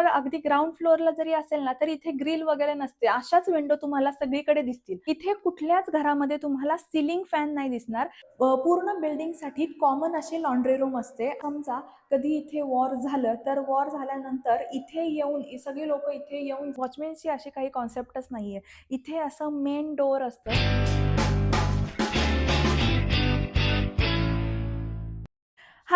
तर अगदी ग्राउंड फ्लोअरला जरी असेल ना तर इथे ग्रिल वगैरे नसते. अशाच विंडो तुम्हाला सगळीकडे दिसतील. इथे कुठल्याच घरामध्ये तुम्हाला सिलिंग फॅन नाही दिसणार. पूर्ण बिल्डिंगसाठी कॉमन अशी लॉन्ड्री रूम असते. समजा कधी इथे वॉर झालं तर वॉर झाल्यानंतर इथे येऊन सगळी लोक इथे येऊन वॉचमॅनची अशी काही कॉन्सेप्टच नाहीये. इथे असं मेन डोअर असतं.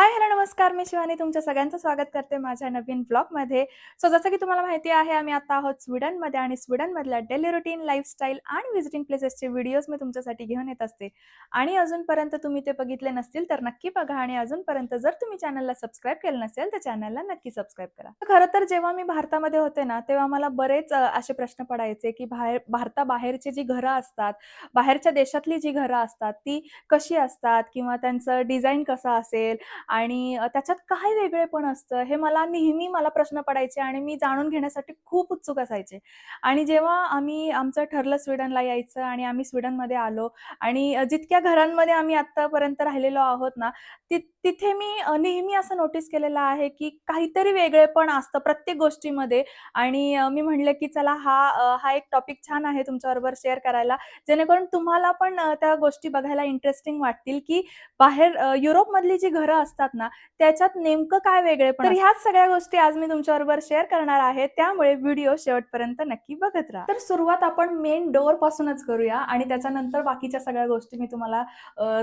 हाय हॅलो नमस्कार. मी शिवानी तुमच्या सगळ्यांचं स्वागत करते माझ्या नवीन ब्लॉगमध्ये. सो जसं की तुम्हाला माहिती आहे आम्ही आता आहोत स्वीडनमध्ये आणि स्वीडनमधल्या डेली रुटीन लाईफस्टाईल आणि व्हिजिटिंग प्लेसेसचे व्हिडिओज मी तुमच्यासाठी घेऊन येत असते. आणि अजूनपर्यंत तुम्ही ते बघितले नसतील तर नक्की बघा आणि अजूनपर्यंत जर तुम्ही चॅनलला सबस्क्राईब केलं नसेल तर चॅनलला नक्की सबस्क्राईब करा. खरं तर जेव्हा मी भारतामध्ये होते ना तेव्हा मला बरेच असे प्रश्न पडायचे की बाहेर भारताबाहेरची जी घरं असतात बाहेरच्या देशातली जी घरं असतात ती कशी असतात किंवा त्यांचं डिझाईन कसं असेल आणि त्याच्यात काय वेगळेपण असतं. हे मला नेहमी मला प्रश्न पडायचे आणि मी जाणून घेण्यासाठी खूप उत्सुक असायचे. आणि जेव्हा आम्ही आमचं ठरलं स्वीडनला यायचं आणि आम्ही स्वीडनमध्ये आलो आणि जितक्या घरांमध्ये आम्ही आत्तापर्यंत राहिलेलो आहोत ना ति तिथे मी नेहमी असं नोटीस केलेलं आहे की काहीतरी वेगळेपण असतं प्रत्येक गोष्टीमध्ये. आणि मी म्हणलं की चला हा हा एक टॉपिक छान आहे तुमच्याबरोबर शेअर करायला. जेणेकरून तुम्हाला पण त्या गोष्टी बघायला इंटरेस्टिंग वाटतील की बाहेर युरोपमधली जी घरं असतात ना त्याच्यात नेमकं काय वेगळेपण तर ह्याच सगळ्या गोष्टी आज मी तुमच्याबरोबर शेअर करणार आहे. त्यामुळे व्हिडिओ शेवटपर्यंत नक्की बघत राहा. तर सुरुवात आपण मेन डोअर पासूनच करूया आणि त्याच्यानंतर बाकीच्या सगळ्या गोष्टी मी तुम्हाला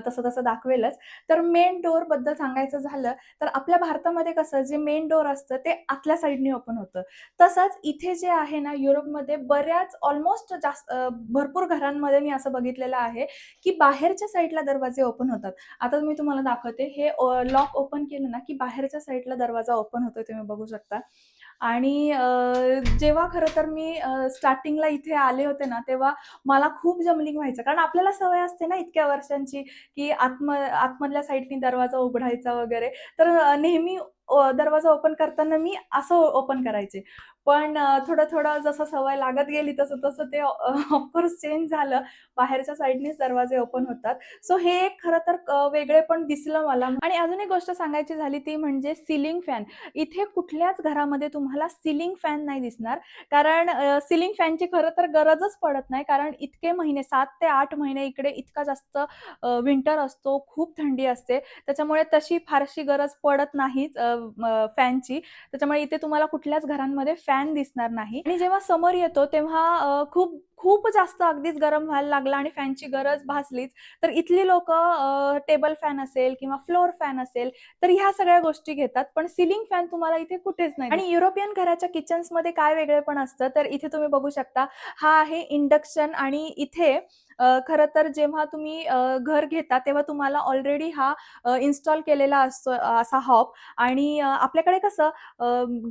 तसं तसं दाखवेलच. तर मेन डोअरबद्दल सांगायचं झालं तर आपल्या भारतामध्ये कसं जे मेन डोअर असतं ते आतल्या साईडने ओपन होतं. तसंच इथे जे आहे ना युरोपमध्ये बऱ्याच ऑलमोस्ट जास्त भरपूर घरांमध्ये मी असं बघितलेलं आहे की बाहेरच्या साईडला दरवाजे ओपन होतात. आता मी तुम्हाला दाखवते हे लॉक ओपन केलं ना की बाहेरच्या साईडला दरवाजा ओपन होतोय तुम्ही बघू शकता. आणि जेव्हा खरं तर मी स्टार्टिंगला इथे आले होते ना तेव्हा मला खूप जमलिंग व्हायचं. कारण आपल्याला सवय असते ना इतक्या वर्षांची की आतम आतमधल्या साईडनी दरवाजा उघडायचा वगैरे. तर नेहमी दरवाजा ओपन करताना मी असं ओपन करायचे. पण थोडं थोडं जसं सवय लागत गेली तसं तसं ते ऑफकोर्स चेंज झालं. बाहेरच्या साईडनेच दरवाजे ओपन होतात. सो हे एक खरं तर वेगळे वेगळेपण दिसलं मला. आणि अजून एक गोष्ट सांगायची झाली ती म्हणजे सिलिंग फॅन इथे कुठल्याच घरामध्ये तुम्हाला सिलिंग फॅन नाही दिसणार. कारण सिलिंग फॅनची खरं तर गरजच पडत नाही. कारण इतके महिने सात ते आठ महिने इकडे इतका जास्त विंटर असतो. खूप थंडी असते. त्याच्यामुळे तशी फारशी गरज पडत नाहीच फॅनची त्याच्यामुळे इथे तुम्हाला कुठल्याच घरांमध्ये फॅन दिसणार नाही. आणि जेव्हा समोर येतो तेव्हा खूप खूप जास्त अगदीच गरम व्हायला लागला आणि फॅनची गरज भासलीच. तर इथली लोक टेबल फॅन असेल किंवा फ्लोअर फॅन असेल तर ह्या सगळ्या गोष्टी घेतात. पण सिलिंग फॅन तुम्हाला इथे कुठेच नाही आणि युरोपियन घराच्या किचन्समध्ये काय वेगळेपण असतं तर इथे तुम्ही बघू शकता हा आहे इंडक्शन आणि इथे खरं तर जेव्हा तुम्ही घर घेता तेव्हा तुम्हाला ऑलरेडी हा इन्स्टॉल केलेला असतो असा हॉप. आणि आपल्याकडे कसं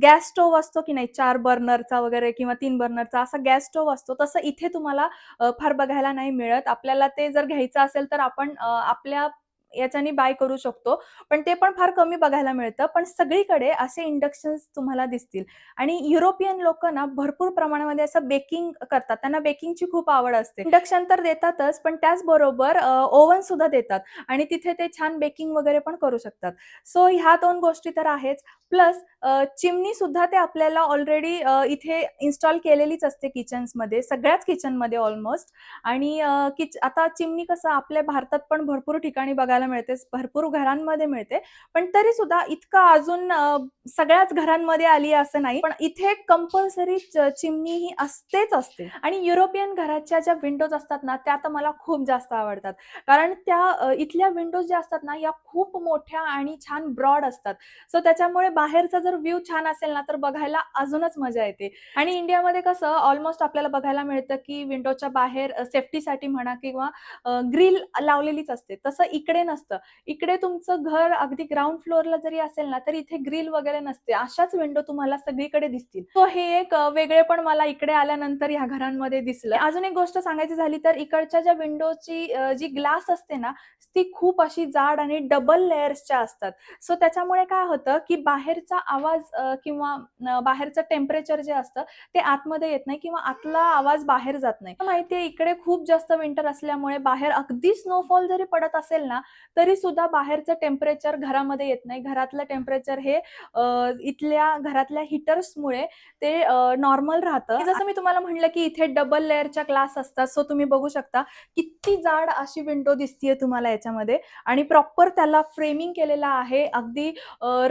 गॅस स्टोव्ह असतो की नाही चार बर्नरचा वगैरे किंवा तीन बर्नरचा असा गॅस स्टोव्ह असतो तसं इथे तुम्हाला फार बघायला नाही मिळत. आपल्याला ते जर घ्यायचं असेल तर आपण अ, आपल्या याच्याने बाय करू शकतो. पण ते पण फार कमी बघायला मिळतं. पण सगळीकडे असे इंडक्शन्स तुम्हाला दिसतील. आणि युरोपियन लोक ना भरपूर प्रमाणामध्ये असं बेकिंग करतात. त्यांना बेकिंगची खूप आवड असते. इंडक्शन तर देतातच पण त्याचबरोबर ओव्हन सुद्धा देतात. आणि तिथे ते छान बेकिंग वगैरे पण करू शकतात. सो ह्या दोन गोष्टी तर आहेच. प्लस चिमणी सुद्धा ते आपल्याला ऑलरेडी इथे इन्स्टॉल केलेलीच असते किचन्समध्ये सगळ्याच किचनमध्ये ऑलमोस्ट आणि किच आता चिमणी कसं आपल्या भारतात पण भरपूर ठिकाणी बघायला मिळते भरपूर घरांमध्ये मिळते. पण तरी सुद्धा इतकं अजून सगळ्याच घरांमध्ये आली असं नाही. पण इथे कंपल्सरी चिमणी ही असतेच असते. आणि युरोपियन घराच्या ज्या विंडोज असतात ना त्या तर मला खूप जास्त आवडतात. कारण त्या इथल्या विंडोज ज्या असतात ना या खूप मोठ्या आणि छान ब्रॉड असतात. सो त्याच्यामुळे बाहेरचा जर व्ह्यू छान असेल ना तर बघायला अजूनच मजा येते. आणि इंडियामध्ये कसं ऑलमोस्ट आपल्याला बघायला मिळतं की विंडोच्या बाहेर सेफ्टीसाठी म्हणा किंवा ग्रिल लावलेलीच असते. तसं इकडे नसतं. इकडे तुमचं घर अगदी ग्राउंड फ्लोअरला जरी असेल ना तरी इथे ग्रिल वगैरे नसते. अशाच विंडो तुम्हाला सगळीकडे दिसतील. सो हे एक वेगळे पण मला इकडे आल्यानंतर ह्या घरांमध्ये दिसलं. अजून एक गोष्ट सांगायची झाली तर इकडच्या ज्या विंडोची जी ग्लास असते ना ती खूप अशी जाड आणि डबल लेयर्सच्या असतात. सो त्याच्यामुळे काय होतं की बाहेरचा आवाज किंवा बाहेरचं टेम्परेचर जे असतं ते आतमध्ये येत नाही किंवा आतला आवाज बाहेर जात नाही. माहितीये इकडे खूप जास्त विंटर असल्यामुळे बाहेर अगदी स्नोफॉल जरी पडत असेल ना तरी सुद्धा बाहेरचं टेम्परेचर घरामध्ये येत नाही. घरातलं टेम्परेचर हे इथल्या घरातल्या हिटर्समुळे ते नॉर्मल राहतं. जसं मी तुम्हाला म्हणलं की इथे डबल लेअरच्या ग्लास असतात सो तुम्ही बघू शकता किती जाड अशी विंडो दिसतीये तुम्हाला याच्यामध्ये. आणि प्रॉपर त्याला फ्रेमिंग केलेलं आहे. अगदी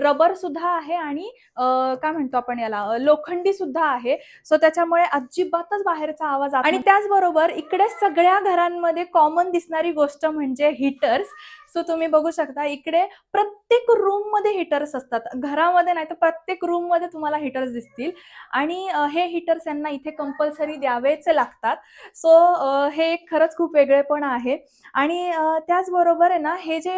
रबर सुद्धा आहे आणि काय म्हणतो आपण याला लोखंडी सुद्धा आहे. सो त्याच्यामुळे अजिबातच बाहेरचा आवाज आणि त्याचबरोबर इकडे सगळ्या घरांमध्ये कॉमन दिसणारी गोष्ट म्हणजे हिटर्स. सो तुम्ही बघू शकता इकडे प्रत्येक रूममध्ये हिटर्स असतात. घरामध्ये नाही तर प्रत्येक रूममध्ये तुम्हाला हिटर्स दिसतील. आणि हे हिटर्स यांना इथे कंपल्सरी द्यावेच लागतात. सो हे एक खरंच खूप वेगळेपण आहे. आणि त्याचबरोबर आहे ना हे जे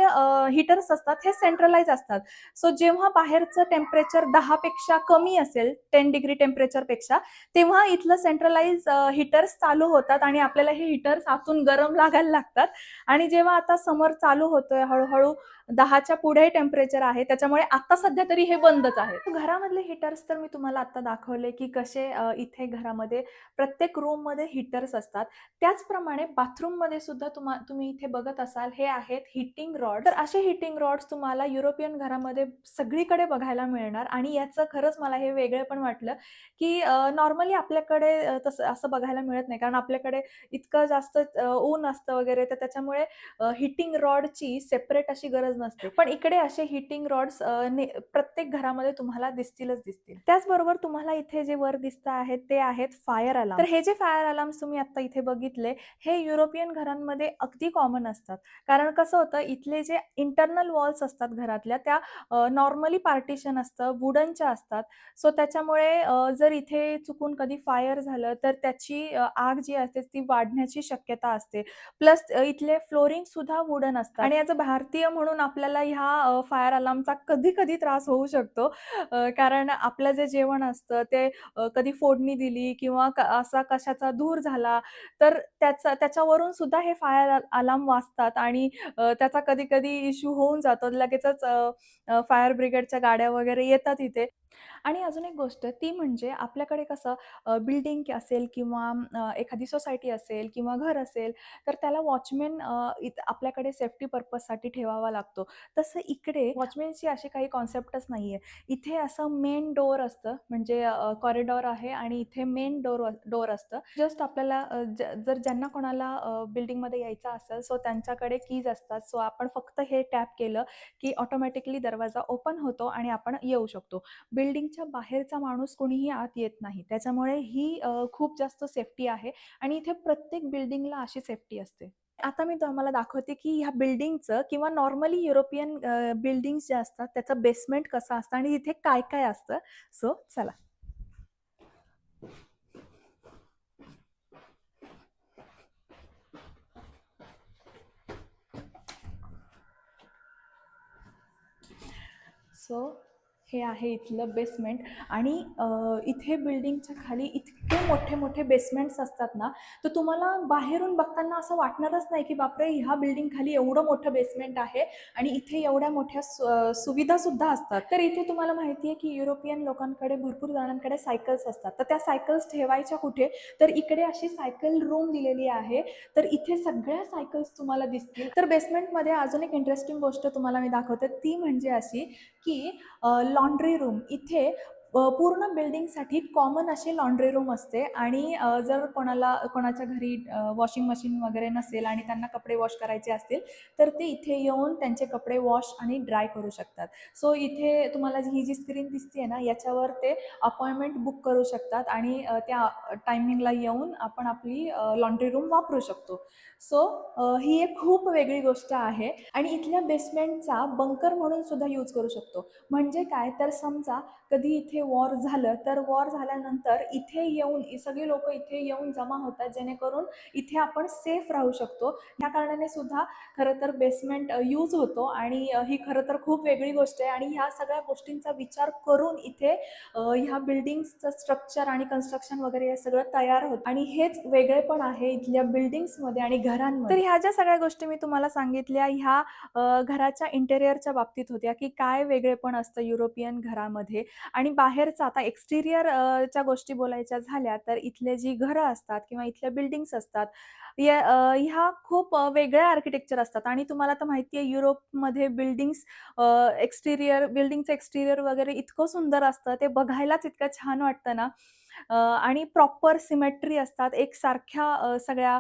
हिटर्स असतात हे सेंट्रलाइज असतात. सो जेव्हा बाहेरचं टेम्परेचर दहापेक्षा कमी असेल टेन डिग्री टेम्परेचरपेक्षा तेव्हा इथलं सेंट्रलाइज हिटर्स चालू होतात आणि आपल्याला हे हिटर्स आतून गरम लागायला लागतात. आणि जेव्हा आता समर चालू होतोय हळूहळू दहाच्या पुढे टेम्परेचर आहे. त्याच्यामुळे आता सध्या तरी हे बंदच आहे. घरामधले हिटर्स तर मी तुम्हाला आता दाखवले की कसे इथे घरामध्ये प्रत्येक रूममध्ये हिटर्स असतात. त्याचप्रमाणे बाथरूममध्ये सुद्धा तुम्हा तुम्ही इथे बघत असाल हे आहेत हिटिंग रॉड तर असे हिटिंग रॉड्स तुम्हाला युरोपियन घरामध्ये सगळीकडे बघायला मिळणार. आणि याचं खरंच मला हे वेगळं पण वाटलं की नॉर्मली आपल्याकडे तसं असं बघायला मिळत नाही. कारण आपल्याकडे इतकं जास्त ऊन असतं वगैरे. तर त्याच्यामुळे हिटिंग रॉडची सेपरेट अशी गरज नसते. पण इकडे असे हिटिंग रॉड्स प्रत्येक घरामध्ये तुम्हाला दिसतीलच दिसतील. त्याचबरोबर तुम्हाला इथे जे वर दिसत आहेत ते आहेत फायर अलार्म तर हे जे फायर अलार्म्स तुम्ही आता इथे बघितले हे युरोपियन घरांमध्ये अगदी कॉमन असतात. कारण कसं होतं इथले जे इंटरनल वॉल्स असतात घरातल्या त्या नॉर्मली पार्टिशन असतं वुडनच्या असतात. सो त्याच्यामुळे जर इथे चुकून कधी फायर झालं तर त्याची आग जी असते ती वाढण्याची शक्यता असते. प्लस इथले फ्लोरिंग सुद्धा वुडन असतात. आणि याचं भारतीय म्हणून आपल्याला ह्या फायर अलार्मचा कधी कधी त्रास होऊ शकतो. कारण आपलं जे जेवण असतं ते कधी फोडणी दिली किंवा क- असा कशाचा धूर झाला तर त्याचा त्याच्यावरून सुद्धा हे फायर अलार्म वाचतात आणि त्याचा कधी कधी इश्यू होऊन जातो. लगेचच फायर ब्रिगेडच्या गाड्या वगैरे येतात इथे. आणि अजून एक गोष्ट ती म्हणजे आपल्याकडे कसं बिल्डिंग असेल किंवा एखादी सोसायटी असेल किंवा घर असेल तर त्याला वॉचमॅन आपल्याकडे सेफ्टी पर्पजसाठी ठेवावा लागतो. तसं इकडे वॉचमॅनची अशी काही कॉन्सेप्टच नाही आहे इथे असं मेन डोअर असतं म्हणजे कॉरिडॉर आहे आणि इथे मेन डोर डोअर असतं. जस्ट आपल्याला जर ज्यांना कोणाला बिल्डिंगमध्ये यायचं असेल सो त्यांच्याकडे कीज असतात. सो आपण फक्त हे टॅप केलं की ऑटोमॅटिकली दरवाजा ओपन होतो आणि आपण येऊ शकतो. बिल्डिंगच्या बाहेरचा माणूस कोणीही आत येत नाही. त्याच्यामुळे ही खूप जास्त सेफ्टी आहे आणि इथे प्रत्येक बिल्डिंगला अशी सेफ्टी असते. आता मी तुम्हाला दाखवते की ह्या बिल्डिंगचं किंवा नॉर्मली युरोपियन बिल्डिंग्स ज्या असतात त्याचं बेसमेंट कसं असतं आणि इथे काय काय असतं. सो चला. सो हे आहे इथलं बेसमेंट आणि इथे बिल्डिंगच्या खाली इतके मोठे मोठे बेसमेंट्स असतात ना तर तुम्हाला बाहेरून बघताना असं वाटणारच नाही की बापरे ह्या बिल्डिंग खाली एवढं मोठं बेसमेंट आहे आणि इथे एवढ्या मोठ्या सु सुविधासुद्धा असतात. तर इथे तुम्हाला माहिती आहे की युरोपियन लोकांकडे भरपूर जणांकडे सायकल्स असतात. तर त्या सायकल्स ठेवायच्या कुठे? तर इकडे अशी सायकल रूम दिलेली आहे. तर इथे सगळ्या सायकल्स तुम्हाला दिसतील. तर बेसमेंटमध्ये अजून एक इंटरेस्टिंग गोष्ट तुम्हाला मी दाखवते. ती म्हणजे अशी की लॉ लॉन्ड्री रूम इथे पूर्ण बिल्डिंगसाठी कॉमन अशी लॉन्ड्री रूम असते. आणि जर कोणाला कोणाच्या घरी वॉशिंग मशीन वगैरे नसेल आणि त्यांना कपडे वॉश करायचे असतील तर ते इथे येऊन त्यांचे कपडे वॉश आणि ड्राय करू शकतात. सो इथे तुम्हाला जी- ही जी स्क्रीन दिसते ना याच्यावर ते अपॉइंटमेंट बुक करू शकतात आणि त्या टायमिंगला येऊन आपण आपली लॉन्ड्री रूम वापरू शकतो. सो ही एक खूप वेगळी गोष्ट आहे. आणि इथल्या बेसमेंटचा बंकर म्हणून सुद्धा यूज करू शकतो. म्हणजे काय? तर समजा कधी इथे वॉर झालं तर वॉर झाल्यानंतर इथे येऊन सगळे लोक इथे येऊन जमा होतात जेणेकरून इथे आपण सेफ राहू शकतो. ह्या कारणाने सुद्धा खरं तर बेसमेंट यूज होतो. आणि ही खरं तर खूप वेगळी गोष्ट आहे. आणि ह्या सगळ्या गोष्टींचा विचार करून इथे ह्या बिल्डिंग्सचं स्ट्रक्चर आणि कन्स्ट्रक्शन वगैरे हे सगळं तयार होतं. आणि हेच वेगळेपण आहे इथल्या बिल्डिंग्समध्ये आणि घरांमध्ये? तर ह्या ज्या सगळ्या गोष्टी मी तुम्हाला सांगितल्या ह्या घराच्या इंटेरियरच्या बाबतीत होत्या की काय वेगळेपण असतं युरोपियन घरामध्ये आणि बाहेरचं आता एक्सटिरियर च्या गोष्टी बोलायच्या झाल्या तर इथले जी घरं असतात किंवा इथल्या बिल्डिंग्स असतात या ह्या खूप वेगळ्या आर्किटेक्चर असतात आणि तुम्हाला तर माहिती आहे युरोपमध्ये बिल्डिंग्स अ, एक्सटिरियर बिल्डिंगचं एक्सटिरियर वगैरे इतकं सुंदर असतं ते बघायलाच इतकं छान वाटतं ना. आणि प्रॉपर सिमेट्री असतात. एकसारख्या सगळ्या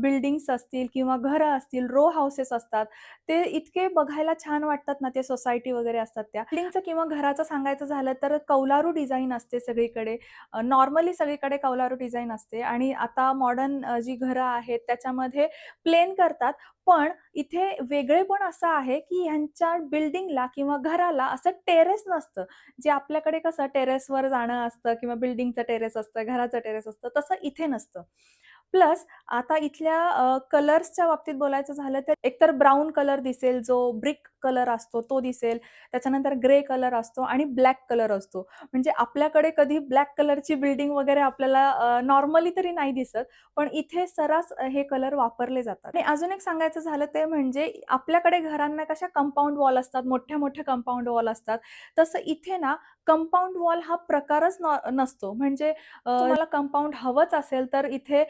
बिल्डिंग्स असतील किंवा घरं असतील रो हाऊसेस असतात. ते इतके बघायला छान वाटतात ना ते सोसायटी वगैरे असतात त्या. बिल्डिंगचं किंवा घराचं सांगायचं झालं तर कौलारू डिझाईन असते सगळीकडे. नॉर्मली सगळीकडे कौलारू डिझाईन असते आणि आता मॉडर्न जी घरं आहेत त्याच्यामध्ये प्लेन करतात. पण इथे वेगळे पण असं आहे की ह्यांच्या बिल्डिंगला किंवा घराला असं टेरेस नसतं. जे आपल्याकडे कसं टेरेसवर जाणं असतं किंवा बिल्डिंगचं टेरेस असतं घराचं टेरेस असतं तसं इथे नसतं. प्लस आता इथल्या कलर्सच्या बाबतीत बोलायचं झालं तर एकतर ब्राऊन कलर दिसेल जो ब्रिक कलर असतो तो दिसेल त्याच्यानंतर ग्रे कलर असतो आणि ब्लॅक कलर असतो. म्हणजे आपल्याकडे कधी ब्लॅक कलरची बिल्डिंग वगैरे आपल्याला नॉर्मली तरी नाही दिसत पण इथे सर्रास हे कलर वापरले जातात. आणि अजून एक सांगायचं झालं ते म्हणजे आपल्याकडे घरांना कशा कंपाऊंड वॉल असतात मोठ्या मोठ्या कंपाऊंड वॉल असतात तसं इथे ना कंपाऊंड वॉल हा प्रकारच नसतो. म्हणजे अ, तुम्हाला कंपाऊंड हवंच असेल तर इथे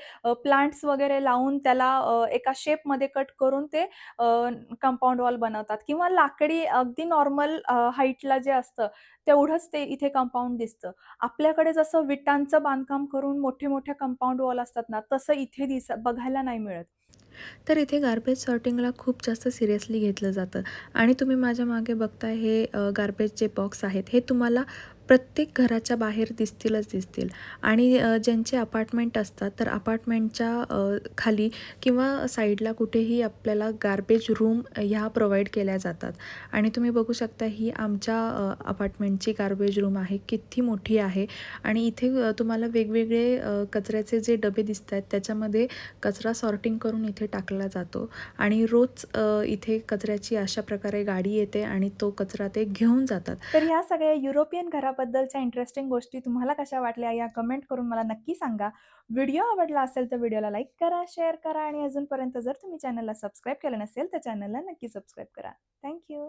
प्लांट्स वगैरे लावून त्याला एका शेपमध्ये कट करून ते कंपाऊंड वॉल बनवतात. किंवा लाकडी अगदी नॉर्मल हाईटला जे असतं तेवढंच ते इथे कंपाऊंड दिसतं. आपल्याकडे जसं विटांचं बांधकाम करून मोठे मोठे कंपाऊंड वॉल असतात ना तसं इथे दिस बघायला नाही मिळत. तर इथे गार्बेज सॉर्टिंगला खूप जास्त सिरियसली घेतलं जातं. आणि तुम्ही माझ्या मागे बघताय हे गार्बेजचे बॉक्स आहेत हे तुम्हाला प्रत्येक घराच्या बाहेर दिसतीलच दिसतील. आणि ज्यांचे अपार्टमेंट असतात तर अपार्टमेंटच्या खाली किंवा साईडला कुठेही आपल्याला गार्बेज रूम ह्या प्रोव्हाइड केल्या जातात. आणि तुम्ही बघू शकता ही आमच्या अपार्टमेंटची गार्बेज रूम आहे. किती मोठी आहे. आणि इथे तुम्हाला वेगवेगळे कचऱ्याचे जे डबे दिसत आहेत त्याच्यामध्ये कचरा सॉर्टिंग करून इथे टाकला जातो. आणि रोज इथे कचऱ्याची अशा प्रकारे गाडी येते आणि तो कचरा ते घेऊन जातात. तर ह्या सगळ्या युरोपियन याबद्दलच्या इंटरेस्टिंग गोष्टी तुम्हाला कशा वाटल्या या कमेंट करून मला नक्की सांगा. व्हिडिओ आवडला असेल तर व्हिडिओला लाईक करा शेअर करा आणि अजूनपर्यंत जर तुम्ही चॅनलला सबस्क्राईब केलं नसेल तर चॅनलला नक्की सबस्क्राईब करा. थँक्यू